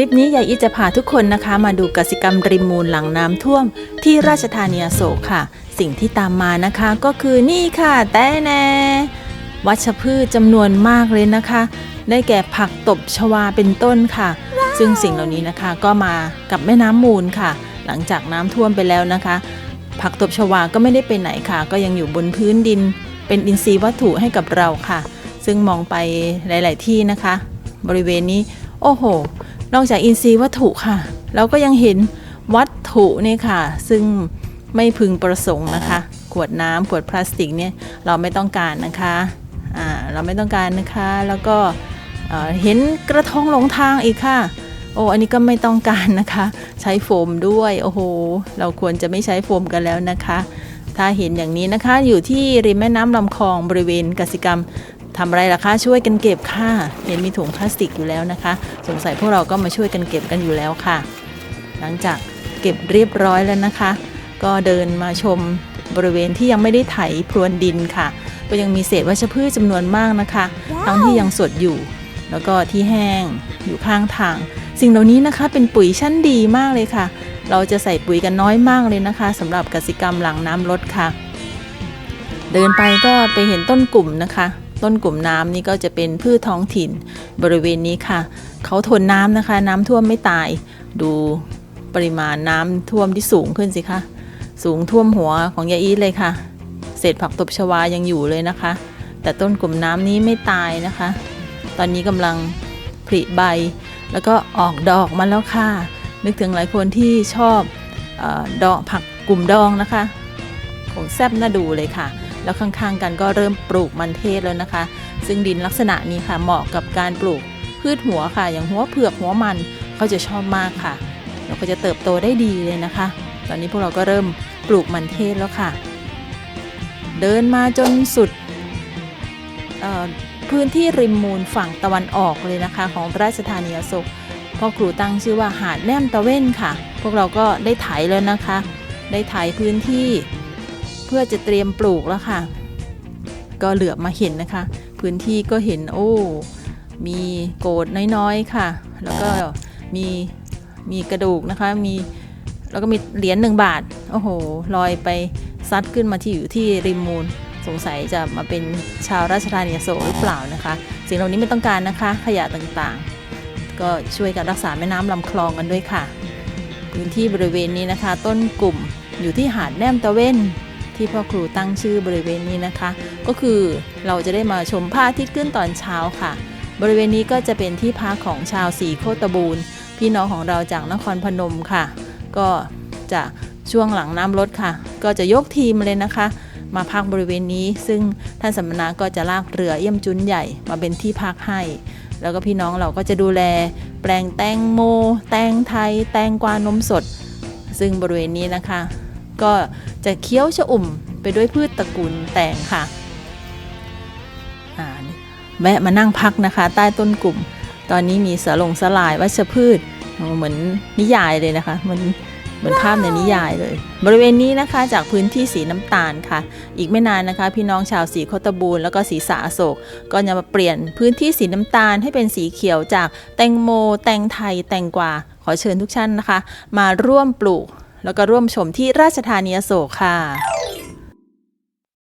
ลิปนี้ยายอีจะพาทุกคนนะคะ มาดูกสิกรรมริมมูลหลังน้ำท่วม ที่ราชธานีอโศกค่ะ สิ่งที่ตามมานะคะก็คือนี่ค่ะ แต้แนวัชพืชจำนวนมากเลยนะคะ ได้แก่ผักตบชวาเป็นต้นค่ะ ซึ่งสิ่งเหล่านี้นะคะก็มากับแม่น้ำมูลค่ะ หลังจากน้ำท่วมไปแล้วนะคะ ผักตบชวาก็ไม่ได้ไปไหนค่ะ ก็ยังอยู่บนพื้นดิน เป็นอินทรีย์วัตถุให้กับเราค่ะ ซึ่งมองไปหลาย ๆ ที่นะคะ บริเวณนี้ โอ้โห นอกจากอินทรีย์วัตถุค่ะ เราก็ยังเห็นวัตถุนี่ค่ะ ซึ่งไม่พึงประสงค์นะคะ ขวดน้ำขวดพลาสติกเนี่ยเราไม่ต้องการนะคะอ่าเราไม่ต้องการนะคะ แล้วก็เห็นกระทงหลงทางอีกค่ะ โอ้อันนี้ก็ไม่ต้องการนะคะ ใช้โฟมด้วยโอ้โหเราควรจะไม่ใช้โฟมกันแล้วนะคะ ถ้าเห็นอย่างนี้นะคะอยู่ที่ริมแม่น้ำลำคลองบริเวณกสิกรรม ทำอะไรล่ะคะช่วยกันเก็บค่ะเห็นมีถุงพลาสติกอยู่แล้วนะคะ สงสัยพวกเราก็มาช่วยกันเก็บกันอยู่แล้วค่ะ หลังจากเก็บเรียบร้อยแล้วนะคะ ก็เดินมาชมบริเวณที่ยังไม่ได้ไถพรวนดินค่ะ ก็ยังมีเศษวัชพืชจำนวนมากนะคะ ทั้งที่ยังสดอยู่ แล้วก็ที่แห้งอยู่ข้างทาง สิ่งเหล่านี้นะคะเป็นปุ๋ยชั้นดีมากเลยค่ะ เราจะใส่ปุ๋ยกันน้อยมากเลยนะคะสำหรับกสิกรรมหลังน้ำลดค่ะ เดินไปก็ไปเห็นต้นกลุ่มนะคะ ต้นกลุ่มน้ำนี่ก็จะเป็นพืชท้องถิ่นบริเวณนี้ค่ะ เขาทนน้ำนะคะ น้ำท่วมไม่ตาย ดูปริมาณน้ำท่วมที่สูงขึ้นสิคะ สูงท่วมหัวของยายอีทเลยค่ะ เศษผักตบชวายังอยู่เลยนะคะ แต่ต้นกลุ่มน้ำนี้ไม่ตายนะคะ ตอนนี้กำลังผลิใบ แล้วก็ออกดอกมาแล้วค่ะ นึกถึงหลายคนที่ชอบออดอกผักกลุ่มดองนะคะคงแซ่บน่าดูเลยค่ะ แล้วข้างๆ กันก็เริ่มปลูกมันเทศแล้วนะคะ ซึ่งดินลักษณะนี้ค่ะเหมาะกับการปลูกพืชหัวค่ะ อย่างหัวเผือกหัวมันเขาจะชอบมากค่ะ แล้วก็จะเติบโตได้ดีเลยนะคะ ตอนนี้พวกเราก็เริ่มปลูกมันเทศแล้วค่ะ เดินมาจนสุดพื้นที่ริมมูลฝั่งตะวันออกเลยนะคะ ของราชธานีอโศกพ่อครูตั้งชื่อว่าหาดแนมตะเว่นค่ะ พวกเราก็ได้ไถแล้วนะคะ ได้ไถพื้นที่ พื่อจะเตรียมปลูกแล้วค่ะ ก็เหลือบมาเห็นนะคะ พื้นที่ก็เห็นโอ้มีโกดน้อยๆค่ะ แล้วก็มีมีกระดูกนะคะมีแล้วก็มีเหรียญหนึ่งบาท โอ้โห ลอยไปซัดขึ้นมาที่อยู่ที่ริมมูล สงสัยจะมาเป็นชาวราชธานีโศกหรือเปล่านะคะ สิ่งเหล่านี้ไม่ต้องการนะคะ ขยะต่างๆ ก็ช่วยกันรักษาแม่น้ำลำคลองกันด้วยค่ะ พื้นที่บริเวณนี้นะคะ ต้นกลุ่มอยู่ที่หาดแนมตะเวน ที่พ่อครูตั้งชื่อบริเวณนี้นะคะ ก็คือเราจะได้มาชมพระอาทิตย์ขึ้นตอนเช้าค่ะ บริเวณนี้ก็จะเป็นที่พักของชาวสีโคตบูรณ์พี่น้องของเราจากนครพนมค่ะ ก็จะช่วงหลังน้ำลดค่ะ ก็จะยกทีมเลยนะคะ มาพักบริเวณนี้ ซึ่งท่านสัมมนาก็จะลากเรือเยี่ยมจุนใหญ่มาเป็นที่พักให้ แล้วก็พี่น้องเราก็จะดูแล แปลงแตงโม แตงไทย แตงกวานมสด ซึ่งบริเวณนี้นะคะ ก็จะเคี้ยวชะอุ่มไปด้วยพืชตระกูลแตงค่ะแวะมานั่งพักนะคะ ใต้ต้นกลุ่ม ตอนนี้มีสลงสลายวัชพืชเหมือนนิยายเลยนะคะมันเหมือนภาพในนิยายเลย บริเวณนี้นะคะจากพื้นที่สีน้ำตาลค่ะ อีกไม่นานนะคะ พี่น้องชาวสีโคตบูรณ์แล้วก็สีสาอโศก ก็จะมาเปลี่ยนพื้นที่สีน้ำตาลให้เป็นสีเขียวจากแตงโม แตงไทย แตงกวา ขอเชิญทุกท่านนะคะ มาร่วมปลูก แล้วก็ร่วมชมที่ราชธานีอโศกค่ะ